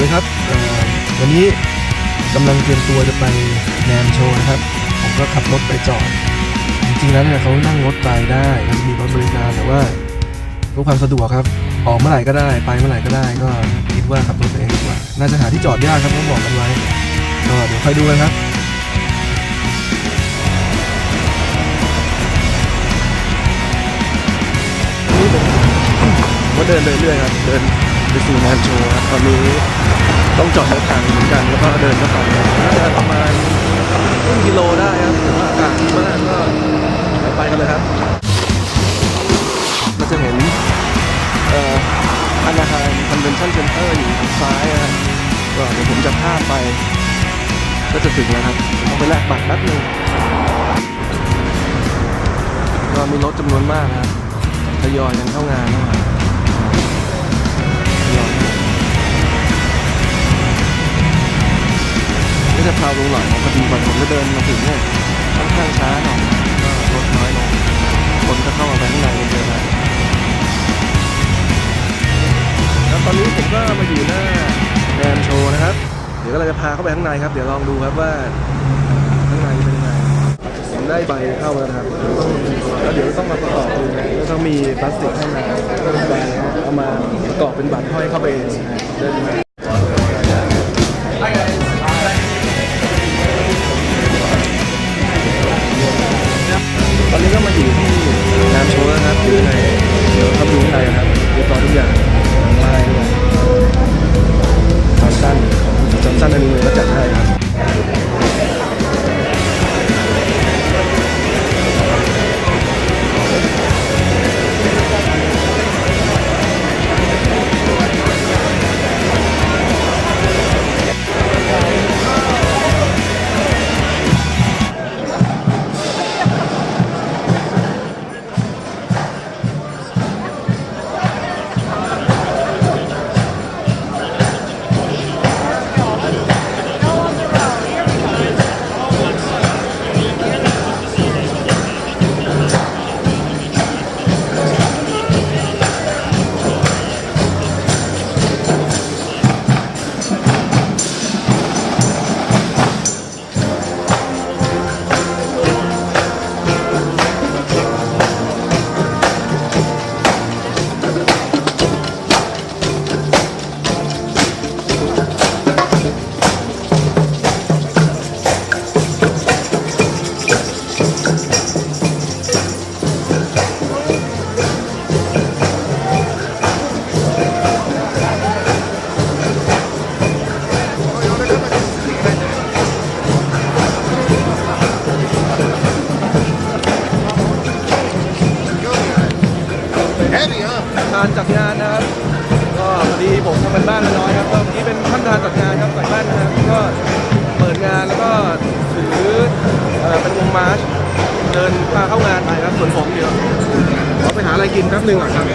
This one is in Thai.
เลยครับวันนี้กำลังเตรียมตัวจะไปแนมโชว์นะครับ ผมก็ขับรถไปจอด จริงๆแล้วเนี่ยเขานั่งรถไปได้มันมีรถบริการแต่ว่าเพื่อความสะดวกครับ ออกเมื่อไหร่ก็ได้ ไปเมื่อไหร่ก็ได้ ก็คิดว่าขับรถไปเองดีกว่า น่าจะหาที่จอดยากครับต้องบอกกันไว้ ก็เดี๋ยวค่อยดูกันครับนี่ผมก็เดินไปเรื่อยๆครับ เดิน ไปสู่งานโชว์ครับตอนนี้ต้องจอดรถทางเหมือนกัน แล้วก็เดินเข้าไปน่าจะประมาณครึ่งกิโลได้ครับแต่ว่าอากาศดีมากก็ไปกันเลยครับเราจะเห็นเอ่ออาคารคอนเวนชั่นเซ็นเตอร์อยู่ทางซ้ายนะก็เดี๋ยวผมจะพาไป ก็จะถึงแล้วครับต้องไปแลกบัตรแป๊บนึงก็มีรถจำนวนมากนะครับทยอยกันเข้างานนะครับ ก็จะพาลงหลังของพอดีก่อนผมจะเดินมาถึงเนี่ยค่อนข้างช้าหน่อยก็รถน้อยลง คนก็เข้ามาไปข้างในเยอะนะแล้วตอนนี้ผมก็มาอยู่หน้าแดนโชว์นะครับ เดี๋ยวก็เราจะพาเข้าไปข้างในครับ เดี๋ยวลองดูครับว่าข้างในเป็นยังไงผมได้ใบเข้าแล้วครับ แล้วเดี๋ยวต้องมาประกอบดูนะแล้วต้องมีพลาสติกให้มาใบเอามาประกอบเป็นบัตรห้อยเข้าไปเองนะานจัดงานนะครับ ก็พอดีผมทำเป็นบ้านมาน้อยครับก็เมื่อกี้เป็นท่านทานจัดงานครับจากบ้านนะครับก็เปิดงานแล้วก็ถือเอ่อเป็นวงมาร์ชเดินพาเข้างานไปครับส่วนผมเดี๋ยวขอไปหาอะไรกินแป๊บหนึงก่อนครับ